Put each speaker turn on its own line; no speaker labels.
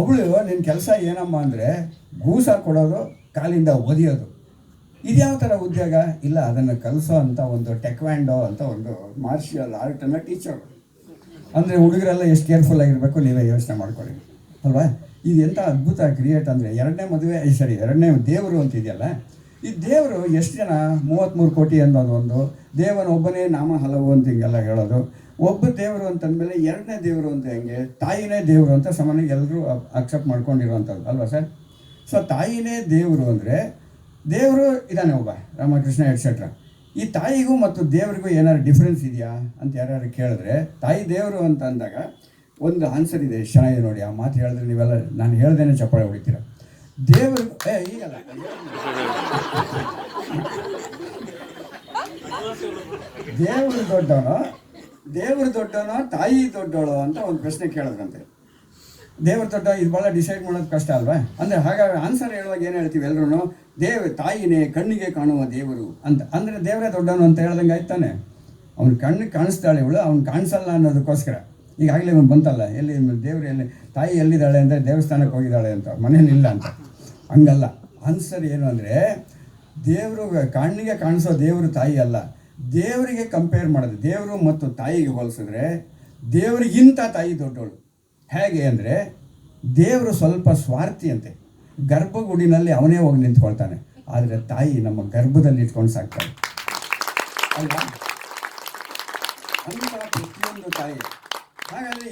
ಅವಳು ನಿನ್ನ ಕೆಲಸ ಏನಮ್ಮ ಅಂದರೆ ಗೂಸ ಕೊಡೋದು, ಕಾಲಿಂದ ಒದಿಯೋದು. ಇದ್ಯಾವ ಥರ ಉದ್ಯೋಗ? ಇಲ್ಲ, ಅದನ್ನು ಕಲಿಸೋ ಅಂತ ಒಂದು ಟೆಕ್ವ್ಯಾಂಡೋ ಅಂತ ಒಂದು ಮಾರ್ಷಿಯಲ್ ಆರ್ಟನ್ನು ಟೀಚರ್. ಅಂದರೆ ಹುಡುಗರೆಲ್ಲ ಎಷ್ಟು ಕೇರ್ಫುಲ್ ಆಗಿರಬೇಕು, ನೀವೇ ಯೋಚನೆ ಮಾಡ್ಕೊಳ್ಳಿ. ಅಲ್ವಾ? ಇದು ಎಂಥ ಅದ್ಭುತ ಕ್ರಿಯೇಟ್ ಅಂದರೆ ಎರಡನೇ ಮದುವೆ, ಸರಿ, ಎರಡನೇ ದೇವರು ಅಂತ ಇದೆಯಲ್ಲ ಈ ದೇವರು ಎಷ್ಟು ಜನ? ಮೂವತ್ತ್ಮೂರು ಕೋಟಿ ಅನ್ನೋದು ಒಂದು ದೇವನ ಒಬ್ಬನೇ ನಾಮ ಹಲವು ಅಂತ ಹಿಂಗೆಲ್ಲ ಹೇಳೋದು. ಒಬ್ಬ ದೇವರು ಅಂತಂದಮೇಲೆ ಎರಡನೇ ದೇವರು ಅಂತ ಹೆಂಗೆ, ತಾಯಿನೇ ದೇವರು ಅಂತ ಸಮಾನ ಎಲ್ಲರೂ ಅಕ್ಸೆಪ್ಟ್ ಮಾಡ್ಕೊಂಡಿರುವಂಥದ್ದು. ಅಲ್ವಾ ಸರ್? ಸೊ ತಾಯಿನೇ ದೇವರು ಅಂದರೆ ದೇವರು ಇದ್ದಾನೆ ಒಬ್ಬ, ರಾಮಕೃಷ್ಣ ಎಟ್ಸೆಟ್ರಾ ಈ ತಾಯಿಗೂ ಮತ್ತು ದೇವರಿಗೂ ಏನಾದ್ರು ಡಿಫ್ರೆನ್ಸ್ ಇದೆಯಾ ಅಂತ ಯಾರ್ಯಾರು ಕೇಳಿದ್ರೆ, ತಾಯಿ ದೇವರು ಅಂತ ಅಂದಾಗ ಒಂದು ಆನ್ಸರ್ ಇದೆ ಚೆನ್ನಾಗಿದೆ ನೋಡಿ, ಆ ಮಾತು ಹೇಳಿದ್ರೆ ನೀವೆಲ್ಲ, ನಾನು ಹೇಳ್ದೇನೆ ಚಪ್ಪಾಳೆ ಹೊಡಿತೀರ. ದೇವರು ಏ ಈಗಲ್ಲ ದೇವರು ದೊಡ್ಡವನು? ದೇವರು ದೊಡ್ಡವನು? ತಾಯಿ ದೊಡ್ಡವಳು ಅಂತ ಒಂದು ಪ್ರಶ್ನೆ ಕೇಳಿದ್ರಂತೆ. ದೇವ್ರ ದೊಡ್ಡ, ಇದು ಭಾಳ ಡಿಸೈಡ್ ಮಾಡೋದು ಕಷ್ಟ ಅಲ್ವಾ? ಅಂದರೆ ಹಾಗಾಗಿ ಆನ್ಸರ್ ಹೇಳುವಾಗ ಏನು ಹೇಳ್ತೀವಿ ಎಲ್ಲರೂ ದೇವ ತಾಯಿನೇ ಕಣ್ಣಿಗೆ ಕಾಣುವ ದೇವರು ಅಂತ. ಅಂದರೆ ದೇವರೇ ದೊಡ್ಡವನು ಅಂತ ಹೇಳ್ದಂಗೆ ಆಯ್ತಾನೆ ಅವ್ನ ಕಣ್ಣಿಗೆ ಕಾಣಿಸ್ತಾಳೆ ಇವಳು, ಅವ್ನು ಕಾಣಿಸಲ್ಲ ಅನ್ನೋದಕ್ಕೋಸ್ಕರ. ಈಗಾಗಲೇ ಅವ್ನು ಬಂತಲ್ಲ, ಎಲ್ಲಿ ದೇವ್ರು ಎಲ್ಲಿ, ತಾಯಿ ಎಲ್ಲಿದ್ದಾಳೆ ಅಂದರೆ ದೇವಸ್ಥಾನಕ್ಕೆ ಹೋಗಿದ್ದಾಳೆ ಅಂತ, ಮನೇಲಿ ಇಲ್ಲ ಅಂತ. ಹಂಗಲ್ಲ. ಆನ್ಸರ್ ಏನು ಅಂದರೆ, ದೇವರು ಕಣ್ಣಿಗೆ ಕಾಣಿಸೋ ದೇವರು ತಾಯಿ ಅಲ್ಲ. ದೇವರಿಗೆ ಕಂಪೇರ್ ಮಾಡೋದು ದೇವರು ಮತ್ತು ತಾಯಿಗೆ ಹೋಲಿಸಿದ್ರೆ ದೇವರಿಗಿಂತ ತಾಯಿ ದೊಡ್ಡವಳು ಹೇಗೆ ಅಂದರೆ ದೇವರು ಸ್ವಲ್ಪ ಸ್ವಾರ್ಥಿ ಅಂತೆ ಗರ್ಭಗುಡಿನಲ್ಲಿ ಅವನೇ ಹೋಗಿ ನಿಂತ್ಕೊಳ್ತಾನೆ. ಆದರೆ ತಾಯಿ ನಮ್ಮ ಗರ್ಭದಲ್ಲಿ ಇಟ್ಕೊಂಡು ಸಾಕ್ತಾಳೆ. ಅಲ್ವಾ? ಪ್ರತಿಯೊಂದು ತಾಯಿ ಹಾಗಾದರೆ